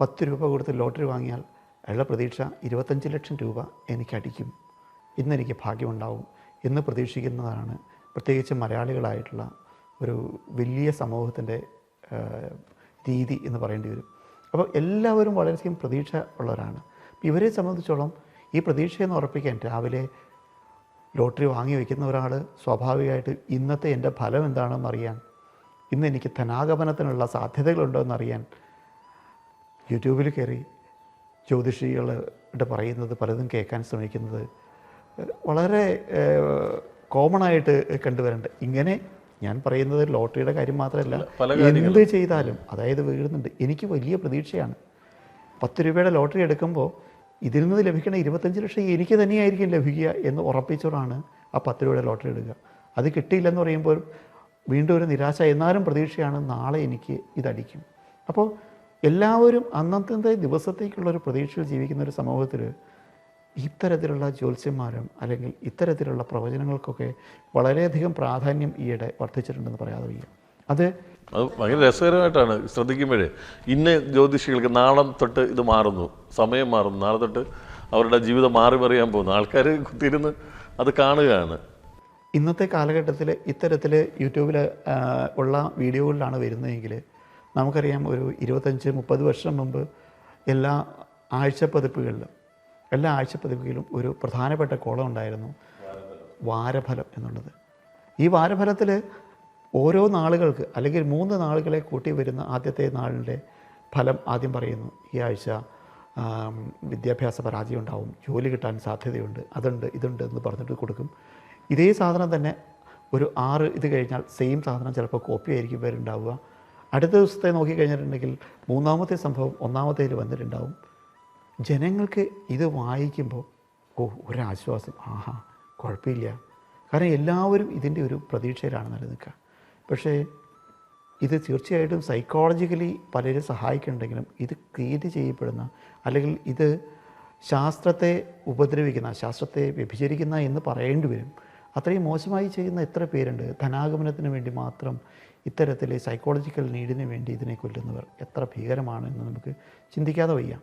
പത്ത് രൂപ കൊടുത്ത് ലോട്ടറി വാങ്ങിയാൽ അയാളുടെ പ്രതീക്ഷ ഇരുപത്തഞ്ച് ലക്ഷം രൂപ എനിക്കടിക്കും. ഇന്നെനിക്ക് ഭാഗ്യമുണ്ടാവും എന്ന് പ്രതീക്ഷിക്കുന്നതാണ് പ്രത്യേകിച്ച് മലയാളികളായിട്ടുള്ള ഒരു വലിയ സമൂഹത്തിന്റെ രീതി എന്ന് പറയേണ്ടി വരും. അപ്പോൾ എല്ലാവരും വളരെയധികം പ്രതീക്ഷ ഉള്ളവരാണ്. ഇവരെ സംബന്ധിച്ചോളം ഈ പ്രതീക്ഷയെന്ന് ഉറപ്പിക്കാൻ രാവിലെ ലോട്ടറി വാങ്ങി വയ്ക്കുന്ന ഒരാൾ സ്വാഭാവികമായിട്ട് ഇന്നത്തെ എന്റെ ഫലം എന്താണെന്ന് അറിയാൻ ഇന്ന് എനിക്ക് ധനാഗമനത്തിനുള്ള സാധ്യതകളുണ്ടോ എന്നറിയാൻ യൂട്യൂബിൽ കയറി ജ്യോതിഷികളുടെ പറയുന്നത് പലതും കേൾക്കാൻ ശ്രമിക്കുന്നത് വളരെ കോമൺ ആയിട്ട് കണ്ടുവരുന്നുണ്ട് ഇങ്ങനെ ഞാൻ പറയുന്നത് ലോട്ടറിയുടെ കാര്യം മാത്രമല്ല എന്ത് ചെയ്താലും അതായത് വീഴുന്നുണ്ട് എനിക്ക് വലിയ പ്രതീക്ഷയാണ്. പത്ത് രൂപയുടെ ലോട്ടറി എടുക്കുമ്പോൾ ഇതിൽ നിന്ന് ലഭിക്കുന്ന ഇരുപത്തഞ്ച് ലക്ഷം എനിക്ക് തന്നെയായിരിക്കും ലഭിക്കുക എന്ന് ഉറപ്പിച്ചോടാണ് ആ പത്ത് രൂപയുടെ ലോട്ടറി എടുക്കുക. അത് കിട്ടിയില്ലെന്ന് പറയുമ്പോൾ വീണ്ടും ഒരു നിരാശ എന്നാലും പ്രതീക്ഷയാണ് നാളെ എനിക്ക് ഇതടിക്കും. അപ്പോൾ എല്ലാവരും അന്നത്തെ ദിവസത്തേക്കുള്ള ഒരു പ്രതീക്ഷയിൽ ജീവിക്കുന്ന ഒരു സമൂഹത്തിൽ ഇത്തരത്തിലുള്ള ജ്യോത്സ്യന്മാരും അല്ലെങ്കിൽ ഇത്തരത്തിലുള്ള പ്രവചനങ്ങൾക്കൊക്കെ വളരെയധികം പ്രാധാന്യം ഈയിടെ വർദ്ധിച്ചിട്ടുണ്ടെന്ന് പറയാതെ വയ്യ. അത് അത് ഭയങ്കര രസകരമായിട്ടാണ്. ശ്രദ്ധിക്കുമ്പോഴേ ഇന്ന ജ്യോതിഷികൾക്ക് നാളെ തൊട്ട് ഇത് മാറുന്നു സമയം മാറുന്നു നാളെ തൊട്ട് അവരുടെ ജീവിതം മാറി മറിയാൻ പോകുന്നു. ആൾക്കാർ കുത്തിയിരുന്ന് അത് കാണുകയാണ്. ഇന്നത്തെ കാലഘട്ടത്തിൽ ഇത്തരത്തിൽ യൂട്യൂബിൽ ഉള്ള വീഡിയോകളിലാണ് വരുന്നതെങ്കിൽ നമുക്കറിയാം ഒരു ഇരുപത്തഞ്ച് മുപ്പത് വർഷം മുമ്പ് എല്ലാ ആഴ്ചപ്പതിപ്പുകളിലും എല്ലാ ആഴ്ചപ്പതിപ്പുകളിലും ഒരു പ്രധാനപ്പെട്ട കോളം ഉണ്ടായിരുന്നു വാരഫലം എന്നുള്ളത്. ഈ വാരഫലത്തിൽ ഓരോ നാളുകൾക്ക് അല്ലെങ്കിൽ മൂന്ന് നാളുകളെ കൂട്ടി വരുന്ന ആദ്യത്തെ നാളിന്റെ ഫലം ആദ്യം പറയുന്നു. ഈ ആഴ്ച വിദ്യാഭ്യാസ പരാജയം ഉണ്ടാവും ജോലി കിട്ടാൻ സാധ്യതയുണ്ട് അതുണ്ട് ഇതുണ്ട് എന്ന് പറഞ്ഞിട്ട് കൊടുക്കും. ഇതേ സാധനം തന്നെ ഒരു ആറ് ഇത് കഴിഞ്ഞാൽ സെയിം സാധനം ചിലപ്പോൾ കോപ്പി ആയിരിക്കും വരുന്നുണ്ടാവുക അടുത്ത ദിവസത്തെ നോക്കിക്കഴിഞ്ഞിട്ടുണ്ടെങ്കിൽ മൂന്നാമത്തെ സംഭവം ഒന്നാമത്തേൽ വന്നിട്ടുണ്ടാവും. ജനങ്ങൾക്ക് ഇത് വായിക്കുമ്പോൾ ഓ ഒരാശ്വാസം. ആഹാ കുഴപ്പമില്ല. കാരണം എല്ലാവരും ഇതിന്റെ ഒരു പ്രതീക്ഷയിലാണ് നിലനിൽക്കുക പക്ഷേ ഇത് തീർച്ചയായിട്ടും സൈക്കോളജിക്കലി പലരും സഹായിക്കുന്നുണ്ടെങ്കിലും ഇത് ക്രിയേറ്റ് ചെയ്യപ്പെടുന്ന അല്ലെങ്കിൽ ഇത് ശാസ്ത്രത്തെ ഉപദ്രവിക്കുന്ന ശാസ്ത്രത്തെ വ്യഭിചരിക്കുന്ന എന്ന് പറയേണ്ടി വരും. അത്രയും മോശമായി ചെയ്യുന്ന എത്ര പേരുണ്ട്? ധനാഗമനത്തിന് വേണ്ടി മാത്രം ഇത്തരത്തിലെ സൈക്കോളജിക്കൽ നീഡിന് വേണ്ടി ഇതിനെ കൊല്ലുന്നവർ എത്ര ഭീകരമാണ് എന്ന് നമുക്ക് ചിന്തിക്കാതെ വയ്യ.